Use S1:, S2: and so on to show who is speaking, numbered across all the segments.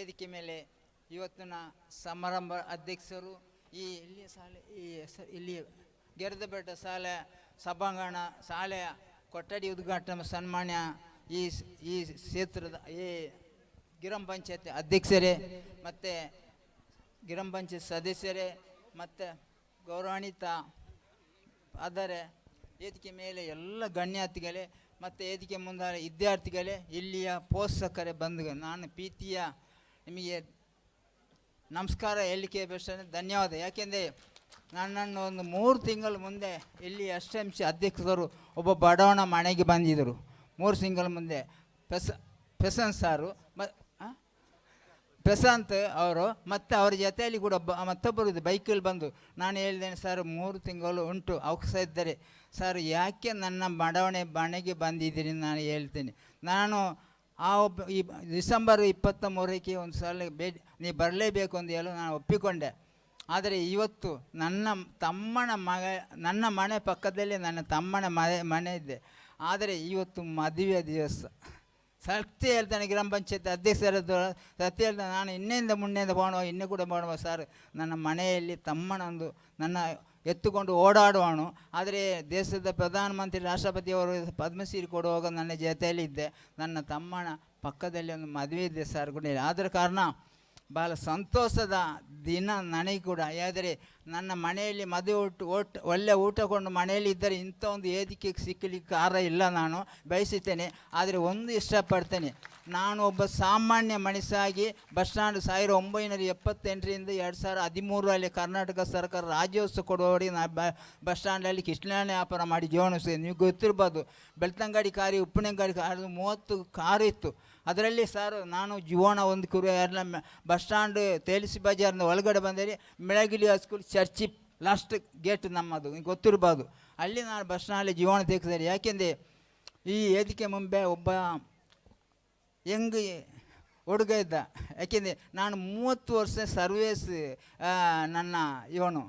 S1: ವೇದಿಕೆ ಮೇಲೆ ಇವತ್ತಿನ ಸಮಾರಂಭ ಅಧ್ಯಕ್ಷರು ಈ ಇಲ್ಲಿಯ ಶಾಲೆ, ಈ ಇಲ್ಲಿ ಗೆರದಬೆಟ್ಟ ಶಾಲೆ, ಸಭಾಂಗಣ ಶಾಲೆಯ ಕೊಠಡಿ ಉದ್ಘಾಟನೆ ಸನ್ಮಾನ್ಯ ಈ ಈ ಕ್ಷೇತ್ರದ, ಈ ಗ್ರಾಮ ಪಂಚಾಯತ್ ಅಧ್ಯಕ್ಷರೇ, ಮತ್ತು ಗ್ರಾಮ ಪಂಚಾಯತ್ ಸದಸ್ಯರೇ, ಮತ್ತು ಗೌರವಾನ್ವಿತ ಆದರೆ ವೇದಿಕೆ ಮೇಲೆ ಎಲ್ಲ ಗಣ್ಯಾತಿಗಳೇ, ಮತ್ತು ವೇದಿಕೆ ಮುಂದಾದ ವಿದ್ಯಾರ್ಥಿಗಳೇ, ಇಲ್ಲಿಯ ಪೋಷಕರೇ ಬಂದು, ನಾನು ಪ್ರೀತಿಯ ನಿಮಗೆ ನಮಸ್ಕಾರ ಹೇಳಿಕೆ ಬೇಸ್ಟ್ ಧನ್ಯವಾದ. ಯಾಕೆಂದರೆ ನನ್ನನ್ನು ಒಂದು ಮೂರು ತಿಂಗಳ ಮುಂದೆ ಇಲ್ಲಿ ಎಸ್ ಎಂ ಸಿ ಅಧ್ಯಕ್ಷರು ಒಬ್ಬ ಬಡವನ ಮನೆಗೆ ಬಂದಿದ್ದರು. ಮೂರು ತಿಂಗಳ ಮುಂದೆ ಪೆಸ ಪೆಸನ್ ಸಾರು, ಮ ಪ್ರಶಾಂತ್ ಅವರು ಮತ್ತು ಅವ್ರ ಜೊತೆಯಲ್ಲಿ ಕೂಡ ಬ ಮತ್ತೊಬ್ಬರು ಬೈಕಲ್ಲಿ ಬಂದು ನಾನು ಹೇಳಿದ್ದೇನೆ, ಸರ್ ಮೂರು ತಿಂಗಳು ಉಂಟು, ಅವಕಾಶ ಇದ್ದರೆ, ಸರ್ ಯಾಕೆ ನನ್ನ ಬಡವಣೆ ಮನೆಗೆ ಬಂದಿದ್ದೀರಿ? ನಾನು ಹೇಳ್ತೇನೆ. ನಾನು ಆ ಒಬ್ಬ ಈ ಡಿಸೆಂಬರ್ ಇಪ್ಪತ್ತ ಮೂರಕ್ಕೆ ಒಂದು ಸಲ ಬೇ ನೀ ಬರಲೇಬೇಕು ಅಂತ ಹೇಳಿ ನಾನು ಒಪ್ಪಿಕೊಂಡೆ. ಆದರೆ ಇವತ್ತು ನನ್ನ ತಮ್ಮನ ಮಗ, ನನ್ನ ಮನೆ ಪಕ್ಕದಲ್ಲಿ ನನ್ನ ತಮ್ಮನ ಮನೆ ಮನೆ ಇದೆ. ಆದರೆ ಇವತ್ತು ಮದುವೆ ದಿವಸ. ಸತ್ಯ ಹೇಳ್ತಾನೆ ಗ್ರಾಮ ಪಂಚಾಯತ್ ಅಧ್ಯಕ್ಷರದ್ದು ಸತ್ಯ ಹೇಳ್ತಾನೆ, ನಾನು ಇನ್ನಿಂದ ಮುನ್ನೆಯಿಂದ ಬಾಣುವ ಇನ್ನೂ ಕೂಡ ಮಾಡುವ ಸರ್ ನನ್ನ ಮನೆಯಲ್ಲಿ ತಮ್ಮನೊಂದು, ನನ್ನ ಎತ್ತುಕೊಂಡು ಓಡಾಡುವನು ಆದರೆ ದೇಶದ ಪ್ರಧಾನಮಂತ್ರಿ ರಾಷ್ಟ್ರಪತಿಯವರು ಪದ್ಮಶ್ರೀ ಕೊಡುವಾಗ ನನ್ನ ಜೊತೆಯಲ್ಲಿ ಇದ್ದೆ ನನ್ನ ತಮ್ಮನ ಪಕ್ಕದಲ್ಲಿ ಒಂದು ಮದುವೆ ಇದೆ ಸರ್ ಕೂಡ ಆದ ಕಾರಣ ಭಾಳ ಸಂತೋಷದ ದಿನ ನನಗೆ ಕೂಡ. ಯಾದರೆ ನನ್ನ ಮನೆಯಲ್ಲಿ ಮದುವೆ ಊಟ ಊಟ ಒಳ್ಳೆ ಊಟ ಕೊಂಡು ಮನೆಯಲ್ಲಿ ಇದ್ದರೆ ಇಂಥ ಒಂದು ವೇದಿಕೆಗೆ ಸಿಕ್ಕಲಿಕ್ಕೆ ಆರ ಇಲ್ಲ ನಾನು. ಬಯಸುತ್ತೇನೆ. ಆದರೆ ಒಂದು ಇಷ್ಟಪಡ್ತೇನೆ. ನಾನು ಒಬ್ಬ ಸಾಮಾನ್ಯ ಮನುಷ್ಯಾಗಿ ಬಸ್ ಸ್ಟ್ಯಾಂಡ್ ಸಾವಿರದ ಒಂಬೈನೂರ ಎಪ್ಪತ್ತೆಂಟರಿಂದ ಎರಡು ಸಾವಿರದ ಹದಿಮೂರರಲ್ಲಿ ಕರ್ನಾಟಕ ಸರ್ಕಾರ ರಾಜ್ಯೋತ್ಸವ ಕೊಡುವವರಿಗೆ ನಾನು ಬಸ್ ಸ್ಟ್ಯಾಂಡಲ್ಲಿ ಕಿಶ್ಲಾನೆ ವ್ಯಾಪಾರ ಮಾಡಿ ಜೀವನಿಸಿದೆ ನೀವು ಗೊತ್ತಿರ್ಬೋದು, ಬೆಳ್ತಂಗಡಿ ಕಾರಿ ಉಪ್ಪಿನಂಗಡಿ ಕಾರು ಮೂವತ್ತು ಕಾರು ಇತ್ತು. ಅದರಲ್ಲಿ ಸರ್ ನಾನು ಜೀವನ ಒಂದು ಕುರು ಎಲ್ಲ ಬಸ್ ಸ್ಟ್ಯಾಂಡ್ ತೇಲಿಸಿ ಬಜಾರ್ನ ಒಳಗಡೆ ಬಂದರೆ, ಮಿಳಗಿಲಿ ಹೈಸ್ಕೂಲ್ ಚರ್ಚಿ ಲಾಸ್ಟ್ ಗೇಟ್ ನಮ್ಮದು ಗೊತ್ತಿರ್ಬೋದು. ಅಲ್ಲಿ ನಾನು ಬಸ್ ಸ್ಟ್ಯಾಂಡಲ್ಲಿ ಜೀವನ ತೆಗೆಸಿದೆ. ಯಾಕೆಂದರೆ ಈ ವೇದಿಕೆ ಮುಂಬೆ ಒಬ್ಬ ಹೆಂಗ್ ಹುಡುಗ ಇದ್ದ, ಯಾಕೆಂದರೆ ನಾನು ಮೂವತ್ತು ವರ್ಷ ಸರ್ವೇಸ್ ನನ್ನ ಇವನು,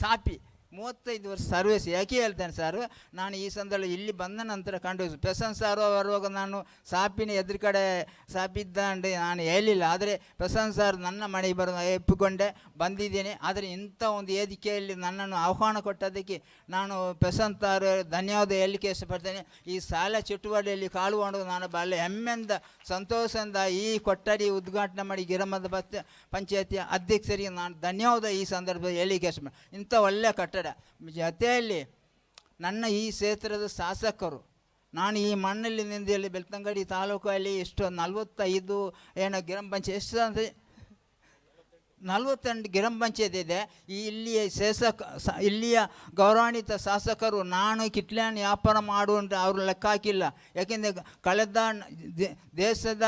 S1: ಸಾಪಿ. ಮೂವತ್ತೈದು ವರ್ಷ ಸರ್ವಿಸ್ ಯಾಕೆ ಹೇಳ್ತೇನೆ ಸರ್, ನಾನು ಈ ಸಂದರ್ಭ ಇಲ್ಲಿ ಬಂದ ನಂತರ ಕಂಡು ಪ್ರಶಾಂತ್ ಸಾರು ಬರುವಾಗ ನಾನು ಸಾಪಿನ ಎದುರು ಕಡೆ ಸಾಪಿದ್ದ ಅಂದು ನಾನು ಹೇಳಿಲ್ಲ, ಆದರೆ ಪ್ರಶಾಂತ್ ಸಾರ್ ನನ್ನ ಮನೆಗೆ ಬರೋ ಒಪ್ಪಿಕೊಂಡೆ, ಬಂದಿದ್ದೇನೆ. ಆದರೆ ಇಂಥ ಒಂದು ವೇದಿಕೆಯಲ್ಲಿ ನನ್ನನ್ನು ಆಹ್ವಾನ ಕೊಟ್ಟದಕ್ಕೆ ನಾನು ಪ್ರಶಾಂತ್ ಸರ್ ಧನ್ಯವಾದ ಹೇಳಿಕೆ ಇಷ್ಟಪಡ್ತೇನೆ. ಈ ಸಾಲ ಚಟುವಟಿಕೆಯಲ್ಲಿ ಕಾಲುಕೊಂಡು ನಾನು ಬಹಳ ಹೆಮ್ಮೆಂದ ಸಂತೋಷದಿಂದ ಈ ಕೊಠಡಿ ಉದ್ಘಾಟನೆ ಮಾಡಿ ಗಿರಮದ ಬಸ್ ಅಧ್ಯಕ್ಷರಿಗೆ ನಾನು ಧನ್ಯವಾದ ಈ ಸಂದರ್ಭದಲ್ಲಿ ಹೇಳಿಕೆ ಇಷ್ಟಪಡ್ತೇನೆ. ಇಂಥ ಒಳ್ಳೆಯ ಕಟ್ಟಡ. ಜೊತೆಯಲ್ಲಿ ನನ್ನ ಈ ಕ್ಷೇತ್ರದ ಶಾಸಕರು, ನಾನು ಈ ಮಣ್ಣಲ್ಲಿ ನಿಂದಲ್ಲಿ ಬೆಳ್ತಂಗಡಿ ತಾಲೂಕಲ್ಲಿ ಎಷ್ಟು ನಲವತ್ತೈದು ಏನೋ ಗ್ರಾಮ ಪಂಚಾಯತ್, ಎಷ್ಟು ಅಂದರೆ ನಲವತ್ತೆಂಟು ಗಿರಂ ಪಂಚಾಯತ್ ಇದೆ. ಈ ಇಲ್ಲಿಯ ಶಾಸಕ ಇಲ್ಲಿಯ ಗೌರವಾನ್ವಿತ ಶಾಸಕರು, ನಾನು ಕಿಟ್ಲ್ಯಾನ್ ವ್ಯಾಪಾರ ಮಾಡುವಂತ ಅವರು ಲೆಕ್ಕ ಹಾಕಿಲ್ಲ. ಯಾಕೆಂದರೆ ಕಳೆದ ದೇಶದ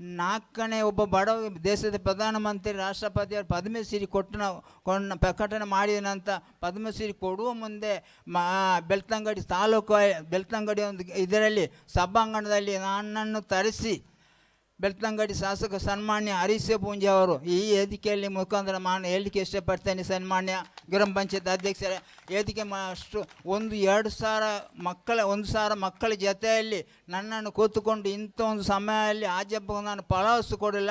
S1: ನಾಲ್ಕನೇ ಒಬ್ಬ ಬಡ ದೇಶದ ಪ್ರಧಾನಮಂತ್ರಿ ರಾಷ್ಟ್ರಪತಿಯವರು ಪದ್ಮಶ್ರೀ ಕೊಟ್ಟನ ಕೊಂಡ ಪ್ರಕಟಣೆ ಮಾಡಿದ ನಂತರ ಪದ್ಮಶ್ರೀ ಕೊಡುವ ಮುಂದೆ ಮಾ, ಬೆಳ್ತಂಗಡಿ ತಾಲೂಕು ಬೆಳ್ತಂಗಡಿ ಒಂದು ಇದರಲ್ಲಿ ಸಭಾಂಗಣದಲ್ಲಿ ನನ್ನನ್ನು ತರಿಸಿ ಬೆಳ್ತಂಗಡಿ ಶಾಸಕ ಸನ್ಮಾನ್ಯ ಹರೀಶ ಪೂಂಜೆ ಅವರು ಈ ವೇದಿಕೆಯಲ್ಲಿ ಮುಖಾಂತರ ನಾನು ಹೇಳಿಕೆ ಇಷ್ಟಪಡ್ತೇನೆ. ಸನ್ಮಾನ್ಯ ಗ್ರಾಮ ಪಂಚಾಯತ್ ಅಧ್ಯಕ್ಷರ, ವೇದಿಕೆ ಅಷ್ಟು ಒಂದು ಎರಡು ಸಾವಿರ ಮಕ್ಕಳ, ಒಂದು ಸಾವಿರ ಮಕ್ಕಳ ಜೊತೆಯಲ್ಲಿ ನನ್ನನ್ನು ಕೂತುಕೊಂಡು ಇಂಥ ಒಂದು ಸಮಯದಲ್ಲಿ ಆಜಬ್ಬಗೆ ನಾನು ಪಳಾವಸು ಕೊಡಲಿಲ್ಲ.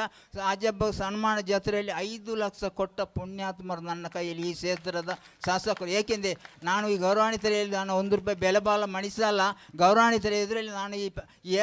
S1: ಆಜಬ್ಬ ಸನ್ಮಾನ ಜಾತ್ರೆಯಲ್ಲಿ ಐದು ಲಕ್ಷ ಕೊಟ್ಟ ಪುಣ್ಯಾತ್ಮರು ನನ್ನ ಕೈಯಲ್ಲಿ ಈ ಕ್ಷೇತ್ರದ ಶಾಸಕರು. ಏಕೆಂದರೆ ನಾನು ಈ ಗೌರವಾಣಿತರೆಯಲ್ಲಿ ನಾನು ಒಂದು ರೂಪಾಯಿ ಬೆಲೆ ಬಾಲ ಮಣಿಸಲ್ಲ. ಗೌರವಾನಿತರ ಇದರಲ್ಲಿ ನಾನು ಈ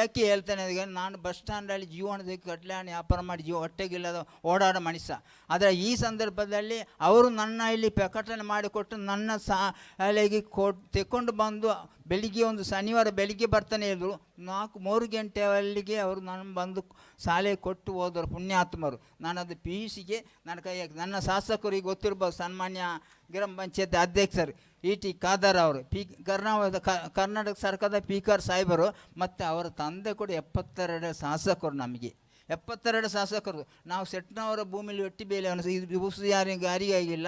S1: ಏಕೆ ಹೇಳ್ತೇನೆ ನಾನು ಬಸ್ ಸ್ಟ್ಯಾಂಡಲ್ಲಿ ಜೀವನದ ಹಣ್ಣು ವ್ಯಾಪಾರ ಮಾಡಿ ಜೀವ ಹೊಟ್ಟೆಗಿಲ್ಲದ ಓಡಾಡೋ ಮನುಷ್ಯ. ಆದರೆ ಈ ಸಂದರ್ಭದಲ್ಲಿ ಅವರು ನನ್ನ ಇಲ್ಲಿ ಪ್ರಕಟಣೆ ಮಾಡಿಕೊಟ್ಟು ನನ್ನ ಶಾಲೆಗೆ ಕೊಟ್ಟು ತೆಕ್ಕೊಂಡು ಬಂದು ಬೆಳಿಗ್ಗೆ ಒಂದು ಶನಿವಾರ ಬೆಳಿಗ್ಗೆ ಬರ್ತಾನೆ ಇದ್ರು, ನಾಲ್ಕು ಮೂರು ಗಂಟೆ ಅಲ್ಲಿಗೆ ಅವರು ನನ್ನ ಬಂದು ಶಾಲೆ ಕೊಟ್ಟು ಹೋದರು ಪುಣ್ಯಾತ್ಮರು. ನಾನು ಅದು ಪಿ ಯು ಸಿಗೆ ನನ್ನ ಕೈ ನನ್ನ ಶಾಸಕರಿಗೆ ಗೊತ್ತಿರ್ಬೋದು, ಸನ್ಮಾನ್ಯ ಗ್ರಾಮ ಪಂಚಾಯತ್ ಅಧ್ಯಕ್ಷರು ಇ ಟಿ ಖಾದರ್ ಅವರು, ಪಿ ಕರ್ನಾಟಕ ಕರ್ನಾಟಕ ಸರ್ಕಾರದ ಪೀಕರ್ ಸಾಹೇಬರು, ಮತ್ತು ಅವರ ತಂದೆ ಕೂಡ ಎಪ್ಪತ್ತೆರಡು ಶಾಸಕರು ನಮಗೆ. ಎಪ್ಪತ್ತೆರಡು ಶಾಸಕರು. ನಾವು ಸೆಟ್ನವರ ಭೂಮಿಲಿ ಒಟ್ಟಿ ಬೇಲೆ ಇದು ಯಾರಿಗೆ ಆಗಿಲ್ಲ.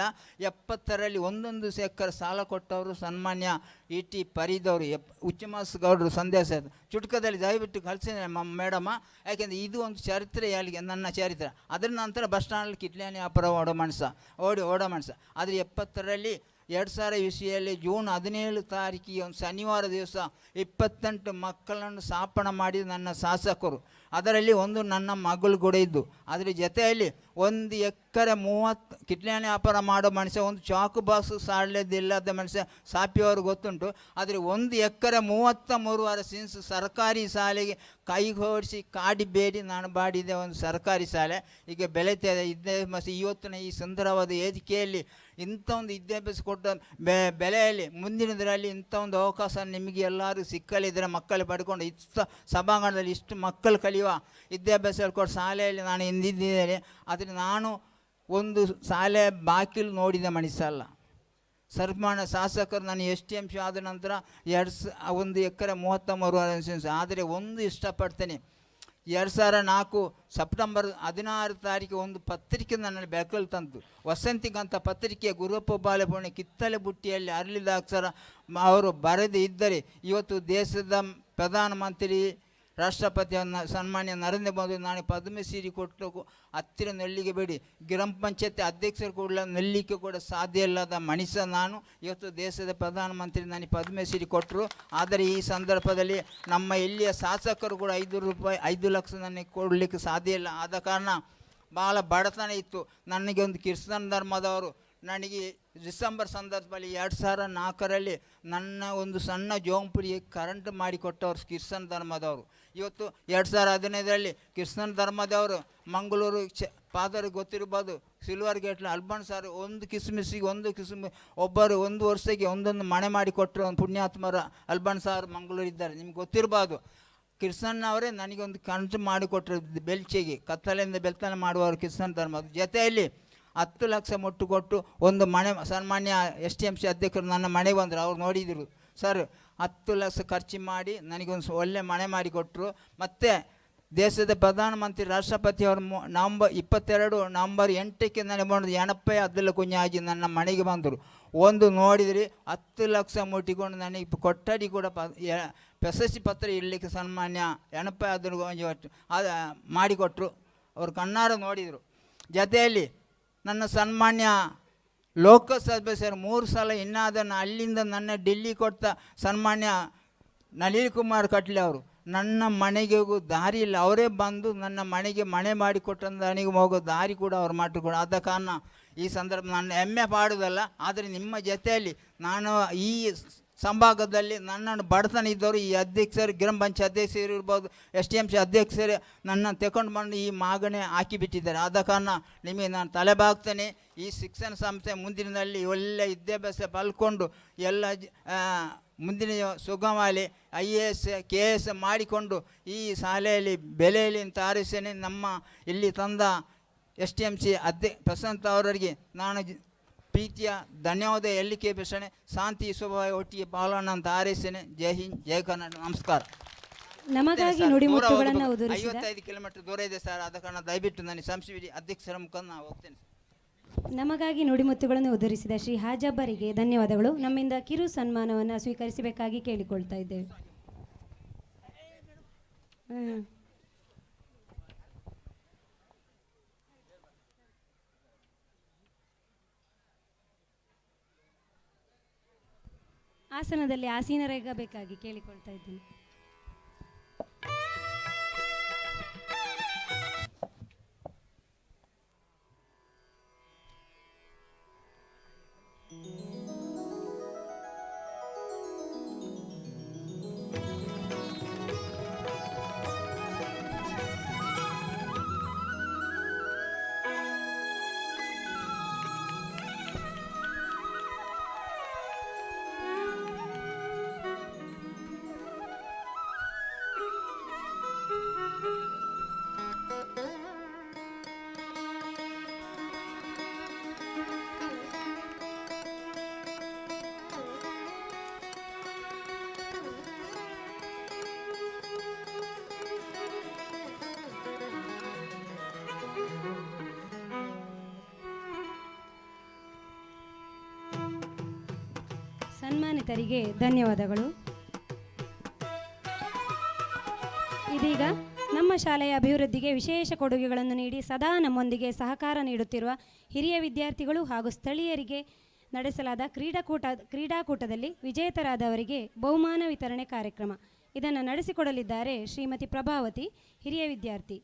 S1: ಎಪ್ಪತ್ತರಲ್ಲಿ ಒಂದೊಂದು ಸೆಕ್ಕರ್ ಸಾಲ ಕೊಟ್ಟವರು ಸನ್ಮಾನ್ಯ ಇ ಟಿ ಪರಿದವರು ಎಪ್ ಉಚ್ಚಮಾಸ್ ಗೌಡರು ಸಂದೇಶ ಚುಟುಕದಲ್ಲಿ ದಯವಿಟ್ಟು ಕಳಿಸಿ ಮೇಡಮ. ಯಾಕೆಂದರೆ ಇದು ಒಂದು ಚರಿತ್ರೆ ಯಾರಿಗೆ, ನನ್ನ ಚರಿತ್ರೆ. ಅದರ ನಂತರ ಬಸ್ ಸ್ಟ್ಯಾಂಡಲ್ಲಿ ಕಿಟ್ಲಾನಿ ಅಪರ ಓಡೋ ಮನುಷ್ಯ ಓಡಿ, ಓಡೋ ಮನಸ ಆದರೆ ಎಪ್ಪತ್ತರಲ್ಲಿ ಎರಡು ಸಾವಿರ ಇಸ್ವಿಯಲ್ಲಿ ಜೂನ್ ಹದಿನೇಳು ತಾರೀಕಿಗೆ ಒಂದು ಶನಿವಾರ ದಿವಸ ಇಪ್ಪತ್ತೆಂಟು ಮಕ್ಕಳನ್ನು ಸ್ಥಾಪನೆ ಮಾಡಿದ ನನ್ನ ಶಾಸಕರು. ಅದರಲ್ಲಿ ಒಂದು ನನ್ನ ಮಗಳು ಕೂಡ ಇದ್ದು. ಅದರ ಜೊತೆಯಲ್ಲಿ ಒಂದು ಎಕರೆ ಮೂವತ್ತು ಕಿಟ್ಲಾಣಿ ವ್ಯಾಪಾರ ಮಾಡೋ ಮನುಷ್ಯ, ಒಂದು ಚಾಕು ಬಾಕ್ಸ್ ಸಾಡ್ಲಿದ್ದಿಲ್ಲದ ಮನುಷ್ಯ, ಸಾಪಿಯವರು ಗೊತ್ತುಂಟು. ಆದರೆ ಒಂದು ಎಕರೆ ಮೂವತ್ತ ಮೂರು ಸಿನ್ಸ್ ಸರ್ಕಾರಿ ಶಾಲೆಗೆ ಕೈಗೋಡಿಸಿ ಕಾಡಿ ಬೇಡಿ ನಾನು ಬಾಡಿದೆ ಒಂದು ಸರ್ಕಾರಿ ಶಾಲೆ ಈಗ ಬೆಳೀತಾ ಇದೆ ಇದ್ದೇ ಮತ್ತು ಇವತ್ತಿನ ಈ ಸುಂದರವಾದ ವೇದಿಕೆಯಲ್ಲಿ ಇಂಥ ಒಂದು ವಿದ್ಯಾಭ್ಯಾಸ ಕೊಟ್ಟ ಬೆ, ಬೆಲೆಯಲ್ಲಿ ಮುಂದಿನದರಲ್ಲಿ ಇಂಥ ಒಂದು ಅವಕಾಶ ನಿಮಗೆ ಎಲ್ಲರೂ ಸಿಕ್ಕಲಿದ್ದರೆ ಮಕ್ಕಳು ಪಡ್ಕೊಂಡು ಇಷ್ಟು ಸಭಾಂಗಣದಲ್ಲಿ ಇಷ್ಟು ಮಕ್ಕಳು ಕಲಿಯುವ ವಿದ್ಯಾಭ್ಯಾಸ ಕೊಟ್ಟು ಶಾಲೆಯಲ್ಲಿ ನಾನು ಎಂದಿದ್ದೇನೆ ಆದರೆ ನಾನು ಒಂದು ಶಾಲೆ ಬಾಕಿಲು ನೋಡಿದ ಮನುಷ್ಯ ಅಲ್ಲ ಸರ್ಮಾನ ಶಾಸಕರು ನಾನು ಎಸ್ ಟಿ ಎಂ ಸಿ ಆದ ನಂತರ ಎರಡು ಸ, ಒಂದು ಎಕರೆ ಮೂವತ್ತ ಮೂರು ಆದರೆ ಒಂದು ಇಷ್ಟಪಡ್ತೇನೆ, ಎರಡು ಸಾವಿರ ನಾಲ್ಕು ಸೆಪ್ಟೆಂಬರ್ ಹದಿನಾರು ತಾರೀಕು ಒಂದು ಪತ್ರಿಕೆ ನನ್ನ ಬೆಳಕಲ್ಲಿ ತಂದು ವಸಂತಿಗಂತ ಪತ್ರಿಕೆ ಗುರುಪ್ಪ ಬಾಲೆಪುಣೆ ಕಿತ್ತಲೆ ಬುಟ್ಟಿಯಲ್ಲಿ ಅರಳಿದ ಅಕ್ಷರ, ಅವರು ಬರೆದು ಇದ್ದರೆ ಇವತ್ತು ದೇಶದ ಪ್ರಧಾನಮಂತ್ರಿ ರಾಷ್ಟ್ರಪತಿಯನ್ನ ಸನ್ಮಾನ್ಯ ನರೇಂದ್ರ ಮೋದಿ ನಾನು ಪದ್ಮಶ್ರೀ ಕೊಟ್ಟು ಹತ್ತಿರ ನೆಲ್ಲಿಗೆ ಬೇಡಿ. ಗ್ರಾಮ ಪಂಚಾಯತಿ ಅಧ್ಯಕ್ಷರು ಕೂಡ ನೆಲ್ಲಿಕ್ಕೆ ಕೂಡ ಸಾಧ್ಯ ಇಲ್ಲದ ಮನುಷ್ಯ ನಾನು. ಇವತ್ತು ದೇಶದ ಪ್ರಧಾನಮಂತ್ರಿ ನನಗೆ ಪದ್ಮಶ್ರೀ ಕೊಟ್ಟರು ಆದರೆ ಈ ಸಂದರ್ಭದಲ್ಲಿ ನಮ್ಮ ಇಲ್ಲಿಯ ಶಾಸಕರು ಕೂಡ ಐದು ರೂಪಾಯಿ, ಐದು ಲಕ್ಷ ನನಗೆ ಕೊಡಲಿಕ್ಕೆ ಸಾಧ್ಯ ಇಲ್ಲ. ಆದ ಕಾರಣ ಭಾಳ ಬಡತನ ಇತ್ತು. ನನಗೆ ಒಂದು ಕ್ರಿಶ್ಚನ್ ಧರ್ಮದವರು ನನಗೆ ಡಿಸೆಂಬರ್ ಸಂದರ್ಭದಲ್ಲಿ ಎರಡು ಸಾವಿರ ನಾಲ್ಕರಲ್ಲಿ ನನ್ನ ಒಂದು ಸಣ್ಣ ಜೋಂಪುರಿಗೆ ಕರೆಂಟ್ ಮಾಡಿಕೊಟ್ಟವರು ಕ್ರಿಶ್ಚನ್ ಧರ್ಮದವರು. ಇವತ್ತು ಎರಡು ಸಾವಿರ ಹದಿನೈದರಲ್ಲಿ ಕ್ರಿಶ್ಚನ್ ಧರ್ಮದವರು ಮಂಗಳೂರು ಚ ಪಾದರಿಗೆ ಗೊತ್ತಿರ್ಬೋದು ಸಿಲ್ವರ್ ಗೇಟ್ನ ಅಲ್ಬನ್ ಸರ್ ಒಂದು ಕಿಸ್ಮಿಸಿಗೆ ಒಂದು ಕಿಸ್ಮಿ, ಒಬ್ಬರು ಒಂದು ವರ್ಷಕ್ಕೆ ಒಂದೊಂದು ಮನೆ ಮಾಡಿ ಕೊಟ್ಟರು ಒಂದು ಪುಣ್ಯಾತ್ಮರ ಅಲ್ಬನ್ ಸಾರ್ ಮಂಗಳೂರು ಇದ್ದಾರೆ, ನಿಮ್ಗೆ ಗೊತ್ತಿರ್ಬೋದು. ಅವರೇ ನನಗೊಂದು ಕಂಟ್ ಮಾಡಿಕೊಟ್ಟರು ಬೆಲ್ಚಿಗೆ ಕತ್ತಲೆಯಿಂದ ಬೆಲ್ತನ ಮಾಡುವವರು ಕ್ರಿಶ್ಚನ್ ಧರ್ಮದ ಜೊತೆಯಲ್ಲಿ ಹತ್ತು ಲಕ್ಷ ಮೊಟ್ಟು ಕೊಟ್ಟು ಒಂದು ಮನೆ, ಸನ್ಮಾನ್ಯ ಎಸ್ ಟಿ ಎಂ ಸಿ ಅಧ್ಯಕ್ಷರು ನನ್ನ ಮನೆಗೆ ಬಂದರು, ಅವ್ರು ನೋಡಿದರು. ಸರ್, ಹತ್ತು ಲಕ್ಷ ಖರ್ಚು ಮಾಡಿ ನನಗೊಂದು ಒಳ್ಳೆ ಮನೆ ಮಾಡಿಕೊಟ್ರು ಮತ್ತು ದೇಶದ ಪ್ರಧಾನಮಂತ್ರಿ ರಾಷ್ಟ್ರಪತಿಯವರು ನವಂಬರ್ ಇಪ್ಪತ್ತೆರಡು ನವಂಬರ್ ಎಂಟಕ್ಕೆ ನನಗೆ ಬಂದು ಎಣಪ್ಪೆ ಅದಲ್ಲ ಕುಂಜಾಗಿ ನನ್ನ ಮನೆಗೆ ಬಂದರು. ಒಂದು ನೋಡಿದರೆ, ಹತ್ತು ಲಕ್ಷ ಮುಟ್ಟಿಕೊಂಡು ನನಗೆ ಕೊಠಡಿ ಕೂಡ ಪ ಪ್ರಶಸ್ತಿ ಪತ್ರ ಇರಲಿಕ್ಕೆ ಸನ್ಮಾನ್ಯ ಎಣಪ್ಪೆ ಅದನ್ನು ಮಾಡಿಕೊಟ್ರು. ಅವರು ಕಣ್ಣಾರು ನೋಡಿದರು. ಜೊತೆಯಲ್ಲಿ ನನ್ನ ಸನ್ಮಾನ್ಯ ಲೋಕಸಭೆ ಸರ್, ಮೂರು ಸಲ ಇನ್ನಾದನ್ನು ಅಲ್ಲಿಂದ ನನ್ನ ಡೆಲ್ಲಿ ಕೊಟ್ಟ ಸನ್ಮಾನ್ಯ ನಳಿನ್ ಕುಮಾರ್ ಕಟ್ಲೆ ಅವರು. ನನ್ನ ಮನೆಗೆ ದಾರಿ ಇಲ್ಲ. ಅವರೇ ಬಂದು ನನ್ನ ಮನೆಗೆ ಮನೆ ಮಾಡಿಕೊಟ್ಟಂತ ನನಗೆ ಹೋಗೋ ದಾರಿ ಕೂಡ ಅವ್ರು ಮಾಡಿಕೊಡ ಆದ ಕಾರಣ ಈ ಸಂದರ್ಭ ನನ್ನ ಹೆಮ್ಮೆ ಪಾಡೋದಲ್ಲ ಆದರೆ ನಿಮ್ಮ ಜೊತೆಯಲ್ಲಿ ನಾನು ಈ ಸಂಭಾಗದಲ್ಲಿ ನನ್ನನ್ನು ಬಡತನ ಇದ್ದವರು ಈ ಅಧ್ಯಕ್ಷರು, ಗ್ರಾಮ ಪಂಚಾಯತ್ ಅಧ್ಯಕ್ಷರು ಇರ್ಬೋದು, ಎಸ್ ಡಿ ಎಂ ಸಿ ಅಧ್ಯಕ್ಷರು ನನ್ನನ್ನು ತಗೊಂಡು ಬಂದು ಈ ಮಾಗಣೆ ಹಾಕಿಬಿಟ್ಟಿದ್ದಾರೆ. ಆದ ಕಾರಣ ನಿಮಗೆ ನಾನು ತಲೆ ಬಾಗ್ತೇನೆ. ಈ ಶಿಕ್ಷಣ ಸಂಸ್ಥೆ ಮುಂದಿನಲ್ಲಿ ಒಳ್ಳೆ ವಿದ್ಯಾಭ್ಯಾಸ ಪಲ್ಕೊಂಡು ಎಲ್ಲ ಮುಂದಿನ ಸುಗಮಾಲಿ I A S, K S ಮಾಡಿಕೊಂಡು ಈ ಶಾಲೆಯಲ್ಲಿ ಬೆಲೆಯಲ್ಲಿ ತಾರಿಸೇನೆ ನಮ್ಮ ಇಲ್ಲಿ ತಂದ ಎಸ್ ಡಿ ಎಂ ಸಿ ಅಧ್ಯ ಪ್ರಶಾಂತ್ ಅವರಿಗೆ ನಾನು ಪ್ರೀತಿಯ ಧನ್ಯವಾದ ಎಲ್ಲಿಕೆ ಬೆಸಣೆ ಶಾಂತಿ ಸ್ವಭಾವ ಒಟ್ಟಿಗೆ ಪಾಲನ ಅಂತ ಹಾರೈಸ್ತೇನೆ. ಜೈ ಹಿಂದ್ ಜೈ ಕರ್ನಾಟಕ. ನಮಸ್ಕಾರ.
S2: ನಮಗಾಗಿ ನುಡಿಮುತ್ತುಗಳನ್ನು. ಉದುರಿಸಿದ
S1: ಐವತ್ತೈದು ಕಿಲೋಮೀಟರ್ ದೂರ ಇದೆ ಸರ್ ಆದ ಕಾರಣ ದಯವಿಟ್ಟು ನನಗೆ ಸಂಸ್ಥೆ ಅಧ್ಯಕ್ಷರ ಮುಖಾಂತರ ನಾನು ಹೋಗ್ತೇನೆ.
S2: ನಮಗಾಗಿ ನುಡಿಮುತ್ತುಗಳನ್ನು ಉದುರಿಸಿದ ಶ್ರೀ ಹಾಜಬ್ಬರಿಗೆ ಧನ್ಯವಾದಗಳು. ನಮ್ಮಿಂದ ಕಿರು ಸನ್ಮಾನವನ್ನು ಸ್ವೀಕರಿಸಬೇಕಾಗಿ ಕೇಳಿಕೊಳ್ತಾ ಇದ್ದೇವೆ. ಆಸನದಲ್ಲಿ ಆಸೀನರಾಗಬೇಕಾಗಿ ಕೇಳಿಕೊಳ್ತಾ ಇದ್ದೀನಿ. ಸನ್ಮಾನಿತರಿಗೆ ಧನ್ಯವಾದಗಳು. ಇದೀಗ ಶಾಲೆಯ ಅಭಿವೃದ್ಧಿಗೆ ವಿಶೇಷ ಕೊಡುಗೆಗಳನ್ನು ನೀಡಿ ಸದಾ ನಮ್ಮೊಂದಿಗೆ ಸಹಕಾರ ನೀಡುತ್ತಿರುವ ಹಿರಿಯ ವಿದ್ಯಾರ್ಥಿಗಳು ಹಾಗೂ ಸ್ಥಳೀಯರಿಗೆ ನಡೆಸಲಾದ ಕ್ರೀಡಾಕೂಟ, ಕ್ರೀಡಾಕೂಟದಲ್ಲಿ ವಿಜೇತರಾದವರಿಗೆ ಬಹುಮಾನ ವಿತರಣೆ ಕಾರ್ಯಕ್ರಮ. ಇದನ್ನು ನಡೆಸಿಕೊಡಲಿದ್ದಾರೆ ಶ್ರೀಮತಿ ಪ್ರಭಾವತಿ, ಹಿರಿಯ ವಿದ್ಯಾರ್ಥಿ.